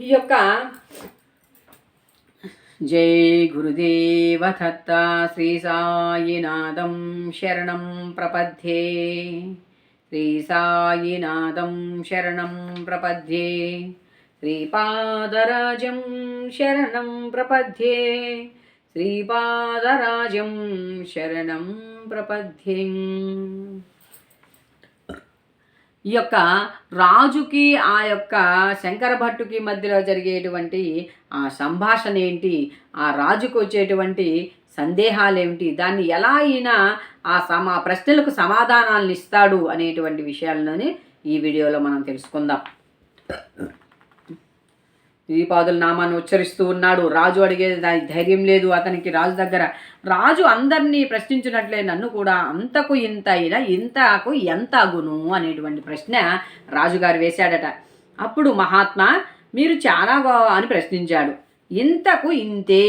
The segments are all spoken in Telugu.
ఈ యొక్క జై గురుదేవ దత్త శ్రీ సాయినాథం శరణం ప్రపద్యే శ్రీ సాయినాథం శరణం ప్రపద్యే శ్రీపాదరాజం శరణం ప్రపద్యే శ్రీపాదరాజం శరణం ప్రపద్యే ఈ యొక్క రాజుకి ఆ యొక్క శంకర భట్టుకి మధ్యలో జరిగేటువంటి ఆ సంభాషణ ఏంటి? ఆ రాజుకు వచ్చేటువంటి సందేహాలు ఏమిటి దాన్ని ఎలా అయినా ఆ సమా ప్రశ్నలకు సమాధానాలను ఇస్తాడు అనేటువంటి విషయాల్లోనే ఈ వీడియోలో మనం తెలుసుకుందాం. దీపాదుల నామాన్ని ఉచ్చరిస్తూ ఉన్నాడు. రాజు అడిగే దానికి ధైర్యం లేదు. అతనికి రాజు దగ్గర రాజు అందరినీ ప్రశ్నించినట్లే నన్ను కూడా అంతకు ఇంత అయినా ఇంతకు ఎంత అగును అనేటువంటి ప్రశ్న రాజుగారు వేశాడట. అప్పుడు మహాత్మా మీరు చాలా గో అని ప్రశ్నించాడు. ఇంతకు ఇంతే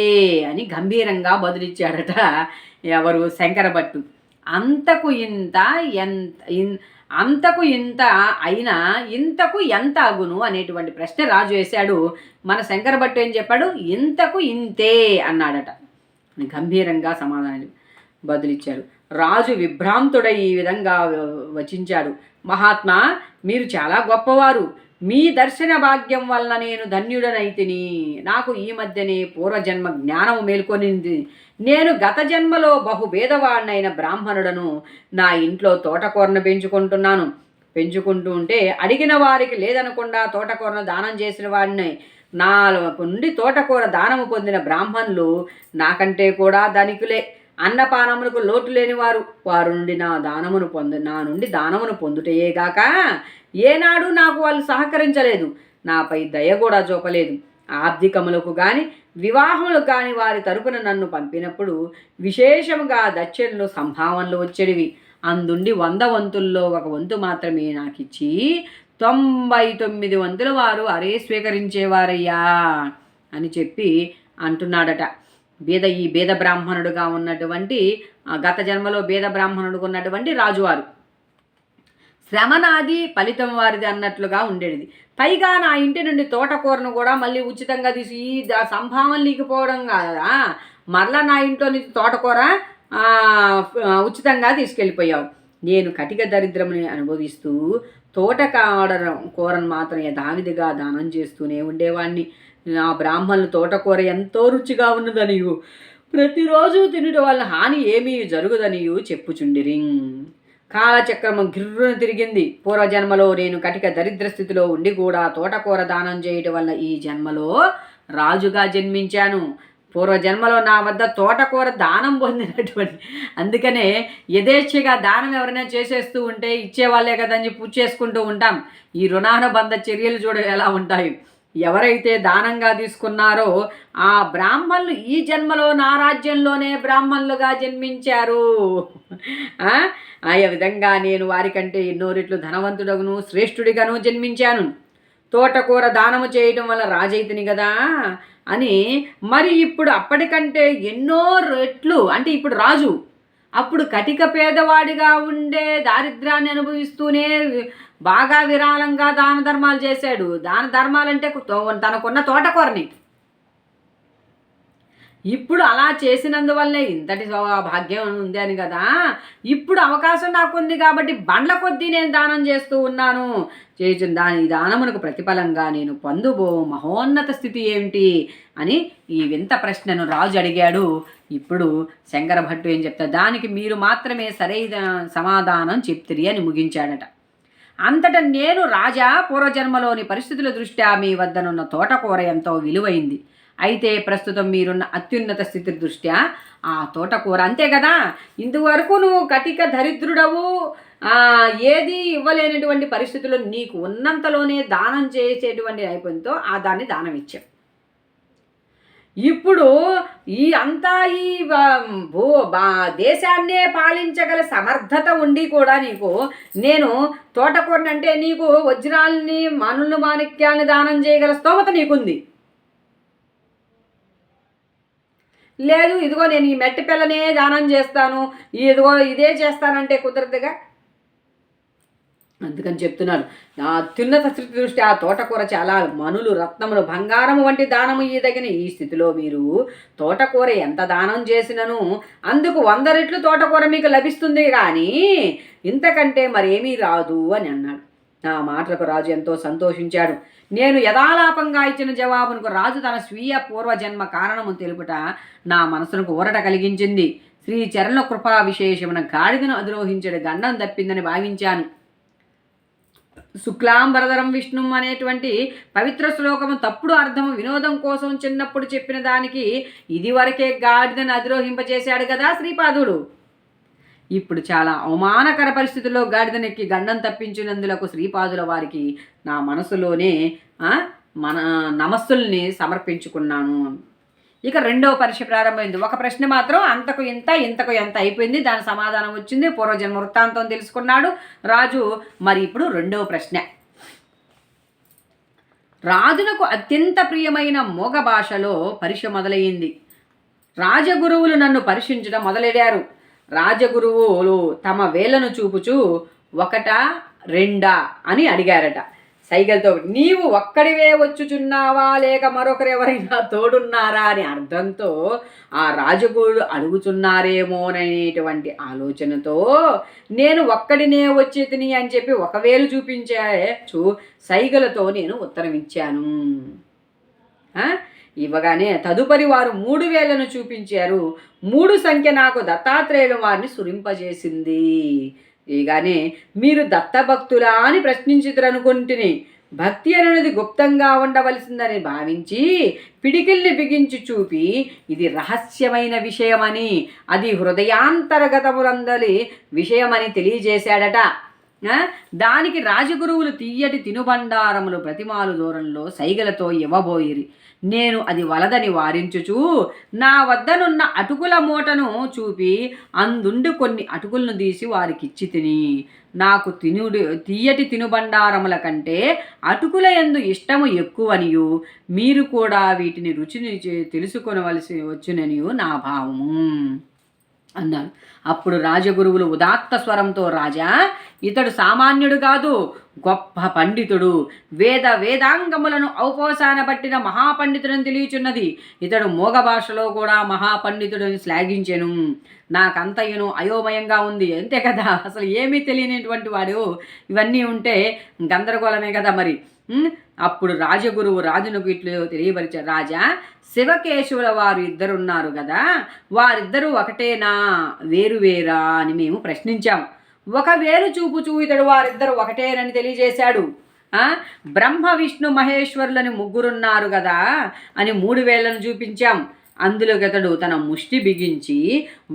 అని గంభీరంగా బదులిచ్చాడట ఎవరు? శంకరభట్టు. అంతకు ఇంత ఎంత ఇన్ అంతకు ఇంత అయినా ఇంతకు ఎంత అగును అనేటువంటి ప్రశ్న రాజు వేశాడు. మన శంకర భట్టు ఏం చెప్పాడు? ఇంతకు ఇంతే అన్నాడట. గంభీరంగా సమాధానం బదులిచ్చాడు రాజు విభ్రాంతుడై ఈ విధంగా వచించాడు. మహాత్మా మీరు చాలా గొప్పవారు. మీ దర్శన భాగ్యం వలన నేను ధన్యుడనైతిని నాకు ఈ మధ్యనే పూర్వజన్మ జ్ఞానం మేల్కొనింది. నేను గత జన్మలో బహు భేదవాడినైన బ్రాహ్మణుడను నా ఇంట్లో తోటకూరను పెంచుకుంటున్నాను. పెంచుకుంటూ ఉంటే అడిగిన వారికి లేదనకుండా తోటకూరను దానం చేసిన వాడిని. నా నుండి తోటకూర దానము పొందిన బ్రాహ్మణులు నాకంటే కూడా ధనికులే. అన్నపానములకు లోటు లేనివారు వారు నుండి నా దానమును పొందు నా నుండి దానమును పొందుటయేగాక ఏనాడు నాకు వాళ్ళు సహకరించలేదు. నాపై దయ కూడా చూపలేదు. ఆర్థికములకు కానీ వివాహములకు కానీ వారి తరపున నన్ను పంపినప్పుడు విశేషముగా దక్షిణలు సంభావనలు వచ్చేవి అందుండి వంద వంతుల్లో ఒక వంతు మాత్రమే నాకు ఇచ్చి తొంభై తొమ్మిది వంతుల వారు అరే స్వీకరించేవారయ్యా అని చెప్పి అంటున్నాడట. బీద ఈ బేద బ్రాహ్మణుడుగా ఉన్నటువంటి గత జన్మలో బీద బ్రాహ్మణుడుగా ఉన్నటువంటి రాజువారు. శ్రమ నాది ఫలితం వారిది అన్నట్లుగా ఉండేది. పైగా నా ఇంటి నుండి తోటకూరను కూడా మళ్ళీ ఉచితంగా తీసి ఈ సంభావం లేకపోవడం కాదా? మరలా నా ఇంట్లో నుంచి తోటకూర ఉచితంగా తీసుకెళ్ళిపోయావు. నేను కటిక దరిద్రముని అనుభవిస్తూ తోట కావడం కూరను మాత్రం యథావిధిగా దానం చేస్తూనే ఉండేవాడిని నా బ్రాహ్మణులు తోటకూర ఎంతో రుచిగా ఉన్నదనియు. ప్రతిరోజు తినడం వల్ల హాని ఏమీ జరుగుదనియు చెప్పుచుండిరి. కాలచక్రము గిర్రును తిరిగింది. పూర్వజన్మలో నేను కటిక దరిద్ర స్థితిలో ఉండి కూడా తోటకూర దానం చేయటం వల్ల ఈ జన్మలో రాజుగా జన్మించాను. పూర్వజన్మలో నా వద్ద తోటకూర దానం పొందినటువంటి. అందుకనే యథేచ్ఛగా దానం ఎవరైనా చేసేస్తూ ఉంటే ఇచ్చేవాళ్ళే కదని చెప్పి పూజ చేసుకుంటూ ఉంటాం. ఈ రుణానుబంధ చర్యలు చూడ ఎలా ఉంటాయి. ఎవరైతే దానంగా తీసుకున్నారో ఆ బ్రాహ్మణులు ఈ జన్మలో నా రాజ్యంలోనే బ్రాహ్మణులుగా జన్మించారు. ఆ? విధంగా నేను వారికంటే ఎన్నో రెట్లు ధనవంతుడగును శ్రేష్ఠుడిగాను జన్మించాను. తోటకూర దానము చేయటం వల్ల రాజైతిని కదా అని మరి ఇప్పుడు అప్పటికంటే ఎన్నో రెట్లు అంటే ఇప్పుడు రాజు అప్పుడు కటిక పేదవాడిగా ఉండే దారిద్ర్యాన్ని అనుభవిస్తూనే బాగా విరాళంగా దాన ధర్మాలు చేశాడు. దాన ధర్మాలంటే తనకున్న తోటకూరని. ఇప్పుడు అలా చేసినందువల్లే ఇంతటి భాగ్యం ఉంది అని కదా. ఇప్పుడు అవకాశం నాకు ఉంది కాబట్టి బండ్ల కొద్దీ నేను దానం చేస్తూ ఉన్నాను. చేసిన దాని దానమునకు ప్రతిఫలంగా నేను పొందుబో మహోన్నత స్థితి ఏమిటి? అని ఈ వింత ప్రశ్నను రాజు అడిగాడు. ఇప్పుడు శంకర భట్టు ఏం చెప్తారు దానికి మీరు మాత్రమే సరైన సమాధానం చెప్తిరి అని ముగించాడట. అంతట నేను రాజా పూర్వజన్మలోని పరిస్థితుల దృష్ట్యా మీ వద్దనున్న తోటకూర ఎంతో విలువైంది. అయితే ప్రస్తుతం మీరున్న అత్యున్నత స్థితి దృష్ట్యా ఆ తోటకూర అంతే కదా? ఇందువరకు నువ్వు కటిక దరిద్రుడవు. ఏది ఇవ్వలేనటువంటి పరిస్థితులు నీకు ఉన్నంతలోనే దానం చేసేటువంటి నైపుణ్యంతో ఆ దాన్ని దానం ఇచ్చావు ఇప్పుడు ఈ అంతా ఈ భూ బా దేశాన్నే పాలించగల సమర్థత ఉండి కూడా నీకు నేను తోటకూరని అంటే నీకు వజ్రాలని మనులు మాణిక్యాన్ని దానం చేయగల స్తోమత నీకుంది. లేదు ఇదిగో నేను ఈ మెట్టి పిల్లనే దానం చేస్తాను ఇదిగో ఇదే చేస్తానంటే కుదరదుగా? అందుకని చెప్తున్నాడు. నా అత్యున్నత స్థితి దృష్టి ఆ తోటకూర చాలా మనులు రత్నములు బంగారము వంటి దానము ఇయ్యదగిన ఈ స్థితిలో మీరు తోటకూర ఎంత దానం చేసినను అందుకు వంద రెట్లు తోటకూర మీకు లభిస్తుంది కానీ ఇంతకంటే మరేమీ రాదు అని అన్నాడు. నా మాటలకు రాజు ఎంతో సంతోషించాడు. నేను యథాలాపంగా ఇచ్చిన జవాబునకు రాజు తన స్వీయ పూర్వజన్మ కారణము తెలుపుట నా మనసునకు ఊరట కలిగించింది. శ్రీ చరణ కృపా విశేషమున గాడిదను అధిరోహించడు గండం తప్పిందని భావించాను. శుక్లాంబరధరం విష్ణు అనేటువంటి పవిత్ర శ్లోకము తప్పుడు అర్థము వినోదం కోసం చిన్నప్పుడు చెప్పిన దానికి ఇదివరకే గాడిదను అధిరోహింపజేశాడు కదా శ్రీపాదుడు. ఇప్పుడు చాలా అవమానకర పరిస్థితుల్లో గాడిదనెక్కి గండం తప్పించినందులకు శ్రీపాదుల వారికి నా మనసులోనే మన నమస్సుల్ని సమర్పించుకున్నాను. ఇక రెండవ పరీక్ష ప్రారంభమైంది. ఒక ప్రశ్న మాత్రం అంతకు ఇంత ఇంతకు ఎంత అయిపోయింది? దాని సమాధానం వచ్చింది. పూర్వజన్మ వృత్తాంతం తెలుసుకున్నాడు. రాజు మరి ఇప్పుడు రెండవ ప్రశ్న. రాజులకు అత్యంత ప్రియమైన మోగ భాషలో పరీక్ష మొదలయ్యింది. రాజగురువులు నన్ను పరీక్షించడం మొదలెడారు. రాజగురువులు తమ వేళ్ళను చూపుచూ ఒకటా రెండా అని అడిగారట. సైగలతో నీవు ఒక్కడివే వచ్చుచున్నావా? లేక మరొకరెవరైనా తోడున్నారా? అని అర్థంతో ఆ రాజగురుడు అడుగుచున్నారేమోననేటువంటి ఆలోచనతో నేను ఒక్కడినే వచ్చి తిని అని చెప్పి ఒకవేళ చూపించు చూ సైగలతో నేను ఉత్తరం ఇచ్చాను. ఇవ్వగానే తదుపరి వారు మూడు వేలను చూపించారు. మూడు సంఖ్య నాకు దత్తాత్రేయుల వారిని సురింపజేసింది. ఈగానే మీరు దత్తభక్తులా అని ప్రశ్నించుతురనుకుంటుని భక్తి అనేది గుప్తంగా ఉండవలసిందని భావించి పిడికిల్ని బిగించి చూపి ఇది రహస్యమైన విషయమని అది హృదయాంతర్గతములందలి విషయమని తెలియజేశాడట. దానికి రాజగురువులు తీయటి తినుబండారములు ప్రతిమాలు దూరంలో సైగలతో ఇవ్వబోయిరి. నేను అది వలదని వారించుచూ నా వద్దనున్న అటుకుల మూటను చూపి అందుండి కొన్ని అటుకులను తీసి వారికిచ్చి తిని. నాకు తినుడు తీయటి తినుబండారముల కంటే అటుకుల ఎందు ఇష్టము ఎక్కువనియు. మీరు కూడా వీటిని రుచిని తెలుసుకొనవలసి వచ్చుననియు నా భావము. అన్నారు అప్పుడు రాజగురువులు ఉదాత్త స్వరంతో రాజా ఇతడు సామాన్యుడు కాదు గొప్ప పండితుడు. వేద వేదాంగములను ఔపోసాన పట్టిన మహాపండితుడని తెలియచున్నది. ఇతడు మోగ భాషలో కూడా మహాపండితుడని శ్లాఘించెను. నాకంతయును అయోమయంగా ఉంది. అంతే కదా? అసలు ఏమీ తెలియనిటువంటి వాడు. ఇవన్నీ ఉంటే గందరగోళమే కదా మరి. అప్పుడు రాజగురువు రాజునకు ఇట్లు తెలియపరిచారు రాజా శివకేశవుల వారు ఇద్దరు ఉన్నారు కదా వారిద్దరూ ఒకటేనా? వేరు వేరా అని మేము ప్రశ్నించాం ఒక వేరు చూపు చూయితడు వారిద్దరు ఒకటేనని తెలియజేశాడు. బ్రహ్మ విష్ణు మహేశ్వరులని ముగ్గురున్నారు కదా అని మూడు వేలను చూపించాం. అందులో అతడు తన ముష్టి బిగించి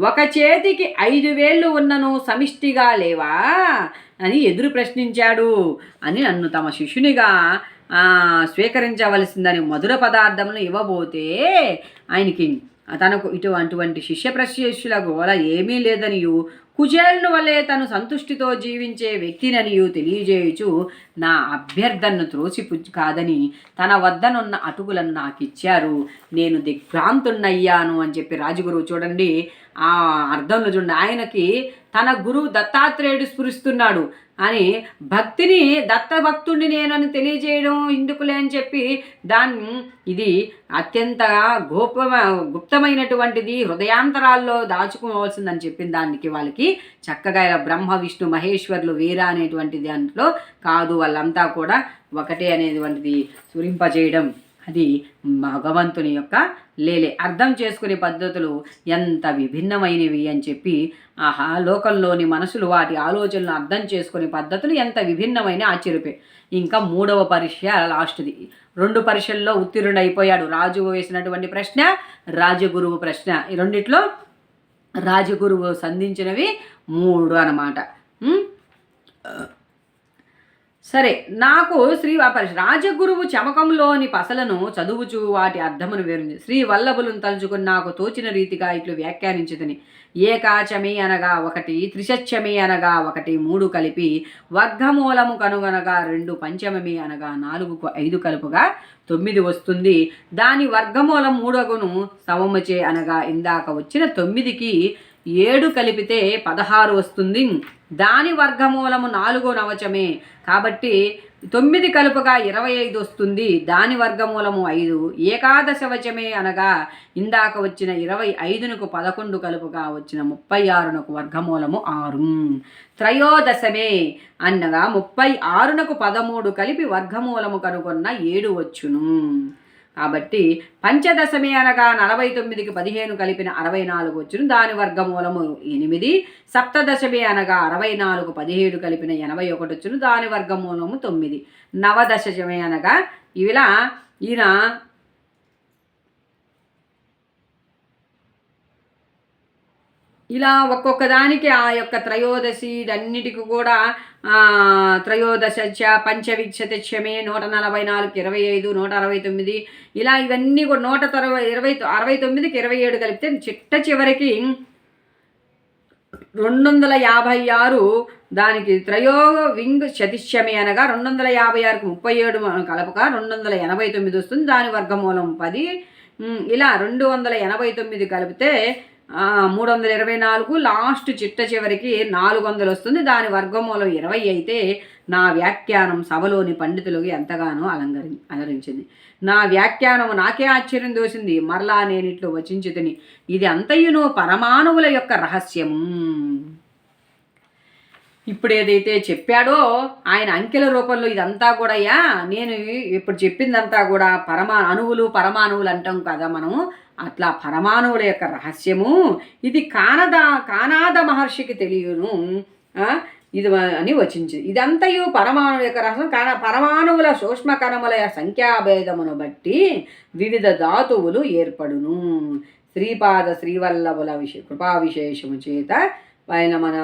ఒక చేతికి ఐదు వేళ్ళు ఉన్నను సమిష్టిగా లేవా? అని ఎదురు ప్రశ్నించాడు అని నన్ను తమ శిష్యునిగా స్వీకరించవలసిందని మధుర పదార్థములు ఇవ్వబోతే ఆయనకి తనకు ఇటు అటువంటి శిష్య ప్రశిష్యుల గోల ఏమీ లేదనియు కుచేలుని వలె తను సంతుష్టితో జీవించే వ్యక్తిననియు తెలియజేయుచు నా అభ్యర్థనను త్రోసిపు కాదని తన వద్దనున్న అటుకులను నాకు ఇచ్చారు నేను దిగ్భ్రాంతున్నయ్యాను అని చెప్పి రాజుగురువు చూడండి. ఆ అర్థంలో చూడండి. ఆయనకి తన గురువు దత్తాత్రేయుడు స్ఫురిస్తున్నాడు అని భక్తిని దత్తభక్తుడిని నేనని తెలియజేయడం ఎందుకులే అని చెప్పి దాన్ని ఇది అత్యంత గోప గుప్తమైనటువంటిది హృదయాంతరాల్లో దాచుకోవాల్సిందని చెప్పిన దానికి వాళ్ళకి చక్కగా ఇలా బ్రహ్మ విష్ణు మహేశ్వర్లు వీరా అనేటువంటి దాంట్లో కాదు. వాళ్ళంతా కూడా ఒకటే అనేటువంటిది స్ఫురింపజేయడం. అది భగవంతుని యొక్క లేలే. అర్థం చేసుకునే పద్ధతులు ఎంత విభిన్నమైనవి అని చెప్పి ఆహా లోకంలోని మనసులు వాటి ఆలోచనలు అర్థం చేసుకునే పద్ధతులు ఎంత విభిన్నమైన ఆశ్చర్యపే. ఇంకా మూడవ పరీక్ష లాస్ట్ది. రెండు పరీక్షల్లో ఉత్తీర్ణుడైపోయాడు రాజు వేసినటువంటి ప్రశ్న రాజగురువు ప్రశ్న. ఈ రెండిట్లో రాజగురువు సంధించినవి మూడు అన్నమాట. సరే నాకు శ్రీ వాపరి రాజగురువు చమకంలోని పసలను చదువుచు వాటి అర్థమును వివరించి శ్రీ వల్లభులను తలుచుకుని నాకు తోచిన రీతిగా ఇట్లు వ్యాఖ్యానించుదని ఏకాచమి అనగా ఒకటి త్రిశచ్చమి అనగా ఒకటి మూడు కలిపి వర్గమూలము కనుగొనగా రెండు పంచమమి అనగా నాలుగుకు ఐదు కలుపుగా తొమ్మిది వస్తుంది. దాని వర్గమూలం మూడగును సమముచే అనగా ఇందాక వచ్చిన తొమ్మిదికి ఏడు కలిపితే పదహారు వస్తుంది. దాని వర్గమూలము నాలుగో నవచమే. కాబట్టి తొమ్మిది కలుపుగా ఇరవై ఐదు వస్తుంది. దాని వర్గమూలము ఐదు. ఏకాదశవచమే అనగా ఇందాక వచ్చిన ఇరవై ఐదునకు పదకొండు కలుపుగా వచ్చిన ముప్పై ఆరునకు వర్గమూలము ఆరు. త్రయోదశమే అనగా ముప్పై ఆరునకు పదమూడు కలిపి వర్గమూలము కనుగొన్న ఏడు వచ్చును. కాబట్టి పంచదశమి అనగా నలభై తొమ్మిదికి పదిహేను కలిపిన అరవై నాలుగు వచ్చును దాని వర్గమూలము ఎనిమిది. సప్తదశమి అనగా అరవై నాలుగు పదిహేడు కలిపిన ఎనభై ఒకటి వచ్చును దాని వర్గమూలము తొమ్మిది. నవదశమి అనగా ఇలా ఈయన ఇలా ఒక్కొక్క దానికి ఆ యొక్క త్రయోదశి అన్నిటికి కూడా త్రయోదశ పంచవింశతిక్షమే నూట నలభై నాలుగు ఇరవై ఐదు నూట అరవై తొమ్మిది. ఇలా ఇవన్నీ కూడా నూట తరవై ఇరవై అరవై తొమ్మిదికి ఇరవై ఏడు కలిపితే చిట్ట చివరికి రెండు వందల యాభై ఆరు దానికి త్రయో వింగ్ శతిష్యమి అనగా రెండు వందల యాభై ఆరుకు ముప్పై ఏడు కలపక రెండు వందల ఎనభై తొమ్మిది వస్తుంది. దాని వర్గమూలం పది. ఇలా రెండు వందల ఎనభై తొమ్మిది కలిపితే మూడు వందల ఇరవై నాలుగు లాస్ట్ చిట్ట చివరికి నాలుగు వందలు వస్తుంది దాని వర్గమూలం ఇరవై అయితే నా వ్యాఖ్యానం సభలోని పండితులకు ఎంతగానో అలంకరి అలరించింది. నా వ్యాఖ్యానం నాకే ఆశ్చర్యం దోసింది. మరలా నేనిట్లో వచించితిని ఇది అంతయును పరమాణువుల యొక్క రహస్యము. ఇప్పుడు ఏదైతే చెప్పాడో ఆయన అంకెల రూపంలో ఇదంతా కూడా నేను ఇప్పుడు చెప్పిందంతా కూడా పరమా అణువులు పరమాణువులు అంటాం కదా మనము అట్లా పరమాణువుల యొక్క రహస్యము ఇది కానద కానాద మహర్షికి తెలియను. ఇది అని వచించింది ఇదంతయు పరమాణు యొక్క రహస్యం. కాన పరమాణువుల సూక్ష్మ కణముల సంఖ్యాభేదమును బట్టి వివిధ ధాతువులు ఏర్పడును. శ్రీపాద శ్రీవల్లభుల విషయ కృపా విశేషము చేత ఆయన మన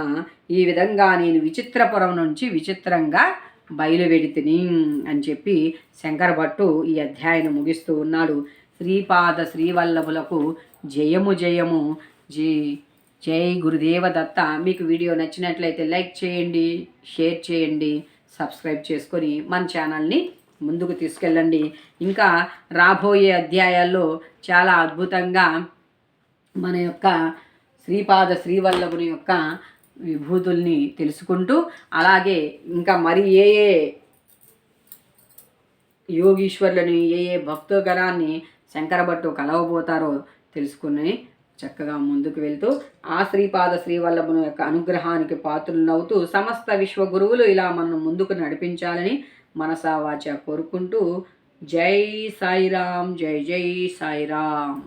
ఈ విధంగా నేను విచిత్రపురం నుంచి విచిత్రంగా బయలువెడితిని అని చెప్పి శంకర భట్టు ఈ అధ్యాయం ముగిస్తూ ఉన్నాడు. శ్రీపాద శ్రీవల్లభులకు జయము జయము. జీ జై గురుదేవ దత్త. మీకు వీడియో నచ్చినట్లయితే లైక్ చేయండి షేర్ చేయండి సబ్స్క్రైబ్ చేసుకొని మన ఛానల్ని ముందుకు తీసుకెళ్ళండి. ఇంకా రాబోయే అధ్యాయాల్లో చాలా అద్భుతంగా మన యొక్క శ్రీపాద శ్రీవల్లభుని యొక్క విభూతుల్ని తెలుసుకుంటూ అలాగే ఇంకా మరి ఏ ఏ యోగీశ్వరులని ఏ ఏ భక్తగణాన్ని శంకరభట్టు కలవబోతారో తెలుసుకుని చక్కగా ముందుకు వెళ్తూ ఆ శ్రీపాద శ్రీవల్లభుని యొక్క అనుగ్రహానికి పాత్రులవుతూ సమస్త విశ్వగురువులు ఇలా మనం ముందుకు నడిపించాలని మనసావాచ కోరుకుంటూ జై సాయిరామ్ జై జై సాయిరామ్.